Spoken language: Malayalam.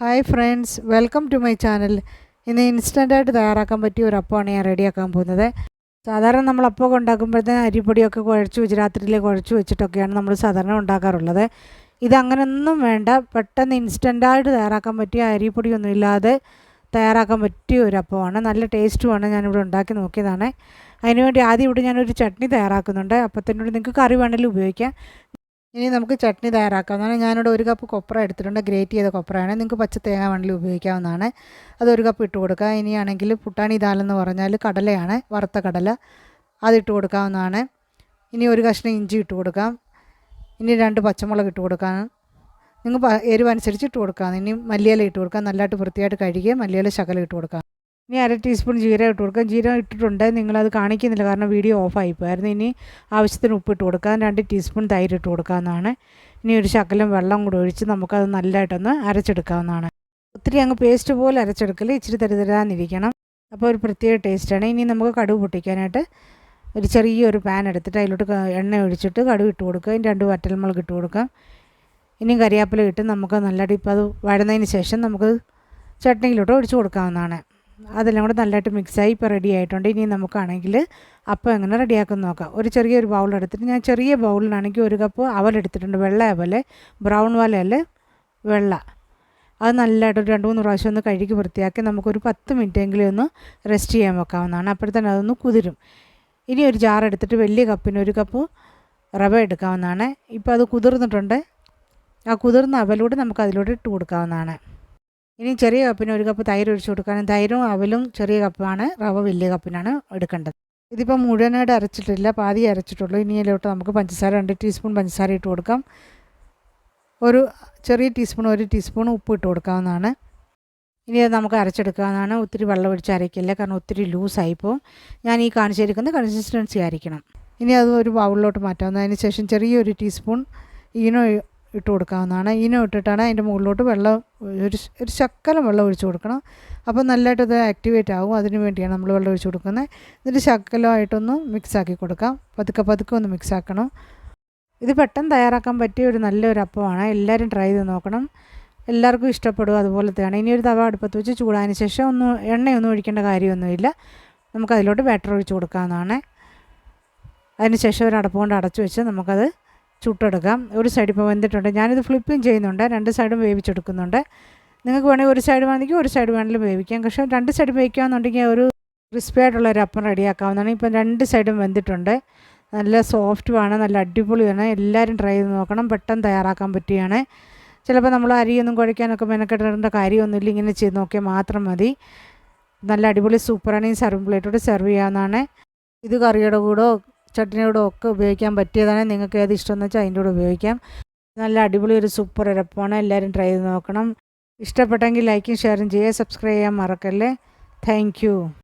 Hi friends welcome to my channel ഇന്ന് ഇൻസ്റ്റന്റായിട്ട് തയ്യാറാക്കാൻ പറ്റിയ ഒരു അപ്പമാണ് ഞാൻ റെഡിയാക്കാൻ പോകുന്നത്. സാധാരണ നമ്മൾ അപ്പമൊക്കെ ഉണ്ടാക്കുമ്പോഴത്തേന് അരിപ്പൊടിയൊക്കെ കുഴച്ച് വെച്ച് രാത്രിയിൽ കുഴച്ച് വെച്ചിട്ടൊക്കെയാണ് നമ്മൾ സാധാരണ ഉണ്ടാക്കാറുള്ളത്. ഇതങ്ങനൊന്നും വേണ്ട. പെട്ടെന്ന് ഇൻസ്റ്റന്റായിട്ട് തയ്യാറാക്കാൻ പറ്റിയ അരിപ്പൊടിയൊന്നും ഇല്ലാതെ തയ്യാറാക്കാൻ പറ്റിയ ഒരു അപ്പമാണ്. നല്ല ടേസ്റ്റുമാണ് ഞാനിവിടെ ഉണ്ടാക്കി നോക്കിയതാണ്. അതിനുവേണ്ടി ആദ്യം ഇവിടെ ഞാനൊരു ചട്നി തയ്യാറാക്കുന്നുണ്ട്. അപ്പത്തിനോട് നിങ്ങൾക്ക് കറി വേണമെങ്കിലും ഉപയോഗിക്കാം. ഇനി നമുക്ക് ചട്നി തയ്യാറാക്കാം. എന്നാണ് ഞാനിവിടെ ഒരു കപ്പ് കൊപ്ര എടുത്തിട്ടുണ്ട്. ഗ്രേറ്റ് ചെയ്ത കൊപ്രയാണ് നിങ്ങൾക്ക് പച്ച തേങ്ങ വേണമെങ്കിൽ ഉപയോഗിക്കാവുന്നതാണ്. അത് ഒരു കപ്പ് ഇട്ട് കൊടുക്കുക. ഇനിയാണെങ്കിൽ പുട്ടാണി ദാലെന്ന് പറഞ്ഞാൽ കടലയാണ് വറുത്ത കടല. അതിട്ട് കൊടുക്കാവുന്നതാണ്. ഇനി ഒരു കഷ്ണം ഇഞ്ചി ഇട്ട് കൊടുക്കാം. ഇനി രണ്ട് പച്ചമുളക് ഇട്ട് കൊടുക്കാം. നിങ്ങൾ എരിവ് അനുസരിച്ച് ഇട്ട് കൊടുക്കാം. ഇനി മല്ലിയില ഇട്ട് കൊടുക്കാം. നല്ലതായിട്ട് വൃത്തിയായിട്ട് കഴുകി മല്ലിയില ശകലം ഇട്ട് കൊടുക്കാം. ഇനി അര ടീസ്പൂൺ ജീരകം ഇട്ട് കൊടുക്കാം ജീരകം ഇട്ടിട്ടുണ്ട്. നിങ്ങളത് കാണിക്കുന്നില്ല. കാരണം വീഡിയോ ഓഫ് പോയായിരുന്നു ഇനി ആവശ്യത്തിന് ഉപ്പ് ഇട്ട് കൊടുക്കാം രണ്ട് ടീസ്പൂൺ തൈര് ഇട്ട് കൊടുക്കാവുന്നതാണ്. ഇനി ഒരു ശകലം വെള്ളം കൂടി ഒഴിച്ച് നമുക്കത് നല്ലതായിട്ടൊന്ന് അരച്ചെടുക്കാവുന്നതാണ്. ഒത്തിരി അങ്ങ് പേസ്റ്റ് പോലെ അരച്ചെടുക്കൽ ഇച്ചിരി തരുതരാന്നിരിക്കണം അപ്പോൾ ഒരു പ്രത്യേക ടേസ്റ്റാണ്. ഇനി നമുക്ക് കടുവ് പൊട്ടിക്കാനായിട്ട് ഒരു ചെറിയൊരു പാൻ എടുത്തിട്ട് അതിലോട്ട് എണ്ണ ഒഴിച്ചിട്ട് കടുവ് ഇട്ട് കൊടുക്കുക. ഇനി രണ്ട് വറ്റൽമുളക് ഇട്ട് കൊടുക്കാം ഇനിയും കരിയാപ്പില ഇട്ട് നമുക്ക് നല്ലതായിട്ട് ഇപ്പോൾ അത് വഴുന്നതിന് ശേഷം നമുക്ക് ചട്നിയിലോട്ട് ഒഴിച്ചു കൊടുക്കാവുന്നതാണ്. അതെല്ലാം കൂടെ നല്ലതായിട്ട് മിക്സായി ഇപ്പോൾ റെഡി ആയിട്ടുണ്ട്. ഇനി നമുക്കാണെങ്കിൽ അപ്പം എങ്ങനെ റെഡിയാക്കുമെന്ന് നോക്കാം. ഒരു ചെറിയൊരു ബൗൾ എടുത്തിട്ട് ഞാൻ ചെറിയ ബൗളിലാണെങ്കിൽ ഒരു കപ്പ് അവലെടുത്തിട്ടുണ്ട് വെള്ള അവൽ ബ്രൗൺ വലയൽ വെള്ള. അത് നല്ലതായിട്ട് ഒരു രണ്ട് മൂന്ന് പ്രാവശ്യം ഒന്ന് കഴുകി വൃത്തിയാക്കി നമുക്കൊരു പത്ത് മിനിറ്റെങ്കിലും ഒന്ന് റെസ്റ്റ് ചെയ്യാൻ വെക്കാവുന്നതാണ്. അപ്പോഴത്തന്നെ അതൊന്ന് കുതിരും. ഇനി ഒരു ജാർ എടുത്തിട്ട് വലിയ കപ്പിന് ഒരു കപ്പ് റവ എടുക്കാവുന്നതാണ്. ഇപ്പോൾ അത് കുതിർന്നിട്ടുണ്ട്. ആ കുതിർന്ന അവലൂടെ നമുക്ക് അതിലൂടെ ഇട്ട് കൊടുക്കാവുന്നതാണ്. ഇനി ചെറിയ കപ്പിന് ഒരു കപ്പ് തൈര് ഒഴിച്ച് കൊടുക്കാനും തൈരും അവലും ചെറിയ കപ്പാണ് റവ വലിയ കപ്പിനാണ് എടുക്കേണ്ടത്. ഇതിപ്പോൾ മുഴുവനായിട്ട് അരച്ചിട്ടില്ല പാതി അരച്ചിട്ടുള്ളൂ. ഇനി ഇതിലോട്ട് നമുക്ക് പഞ്ചസാര രണ്ട് ടീസ്പൂൺ പഞ്ചസാര ഇട്ട് കൊടുക്കാം. ഒരു ചെറിയ ടീസ്പൂൺ ഒരു ടീസ്പൂൺ ഉപ്പ് ഇട്ട് കൊടുക്കാവുന്നതാണ്. ഇനി അത് നമുക്ക് അരച്ചെടുക്കാവുന്നതാണ്. ഒത്തിരി വെള്ളം ഒഴിച്ച് അരയ്ക്കില്ല കാരണം ഒത്തിരി ലൂസായിപ്പോവും ഞാൻ ഈ കാണിച്ചിരിക്കുന്ന കൺസിസ്റ്റൻസി ആയിരിക്കണം. ഇനി അത് ഒരു ബൗളിലോട്ട് മാറ്റാവുന്നതിന് ശേഷം ചെറിയൊരു ടീസ്പൂൺ ഈനോ ഇട്ട് കൊടുക്കാവുന്നതാണ്. ഇനം ഇട്ടിട്ടാണ് അതിന്റെ മുകളിലോട്ട് വെള്ളം ഒരു ഒരു ശക്കലം വെള്ളം ഒഴിച്ച് കൊടുക്കണം. അപ്പോൾ നല്ലതായിട്ട് അത് ആക്ടിവേറ്റ് ആകും അതിന് വേണ്ടിയാണ് നമ്മൾ വെള്ളം ഒഴിച്ച് കൊടുക്കുന്നത്. എന്നിട്ട് ശക്കലമായിട്ടൊന്ന് മിക്സാക്കി കൊടുക്കാം. പതുക്കെ പതുക്കെ ഒന്ന് മിക്സാക്കണം ഇത് പെട്ടെന്ന് തയ്യാറാക്കാൻ പറ്റിയ ഒരു നല്ലൊരു അപ്പമാണ്. എല്ലാവരും ട്രൈ ചെയ്ത് നോക്കണം. എല്ലാവർക്കും ഇഷ്ടപ്പെടും അതുപോലത്തെയാണ് ഇനി ഒരു തവ അടുപ്പത്ത് വെച്ച് ചൂടായതിന് ശേഷം ഒന്നും എണ്ണയൊന്നും ഒഴിക്കേണ്ട കാര്യമൊന്നുമില്ല. നമുക്ക് അതിലോട്ട് ബാറ്റർ ഒഴിച്ച് കൊടുക്കാവുന്നതാണ്. അതിന് ശേഷം ഒരു അടപ്പ് കൊണ്ട് അടച്ചു വെച്ച് നമുക്കത് ചുട്ടെടുക്കാം. ഒരു സൈഡ് ഇപ്പോൾ വെന്തിട്ടുണ്ട്. ഞാനിത് ഫ്ലിപ്പും ചെയ്യുന്നുണ്ട്. രണ്ട് സൈഡും വേവിച്ചെടുക്കുന്നുണ്ട്. നിങ്ങൾക്ക് വേണമെങ്കിൽ ഒരു സൈഡ് വേണമെങ്കിൽ ഒരു സൈഡ് വേണമെങ്കിലും വേവിക്കാം. പക്ഷേ രണ്ട് സൈഡ് വേവിക്കാമെന്നുണ്ടെങ്കിൽ ഒരു ക്രിസ്പി ആയിട്ടുള്ള ഒരു അപ്പം റെഡിയാക്കാവുന്നതാണ് ഇപ്പം രണ്ട് സൈഡും വെന്തിട്ടുണ്ട്. നല്ല സോഫ്റ്റുമാണ് നല്ല അടിപൊളിയാണ്. എല്ലാവരും ട്രൈ ചെയ്ത് നോക്കണം. പെട്ടെന്ന് തയ്യാറാക്കാൻ പറ്റിയാണ്. ചിലപ്പോൾ നമ്മൾ അരിയൊന്നും കുഴയ്ക്കാനൊക്കെ മെനക്കെടേണ്ട കാര്യമൊന്നുമില്ല. ഇങ്ങനെ ചെയ്ത് നോക്കിയാൽ മാത്രം മതി. നല്ല അടിപൊളി സൂപ്പറാണ് ഈ സർവ് പ്ലേറ്റോട് സെർവ് ചെയ്യാവുന്നതാണ്. ഇത് കറിയുടെ കൂടോ ചട്നിയോടും ഒക്കെ ഉപയോഗിക്കാൻ പറ്റിയതാണ്. നിങ്ങൾക്ക് ഏത് ഇഷ്ടമെന്ന് വെച്ചാൽ അതിന്റെ കൂടെ ഉപയോഗിക്കാം. നല്ല അടിപൊളി ഒരു സൂപ്പർ ഉരപ്പാണ് എല്ലാവരും ട്രൈ ചെയ്ത് നോക്കണം. ഇഷ്ടപ്പെട്ടെങ്കിൽ ലൈക്കും ഷെയറും ചെയ്യുക. സബ്സ്ക്രൈബ് ചെയ്യാൻ മറക്കല്ലേ. താങ്ക്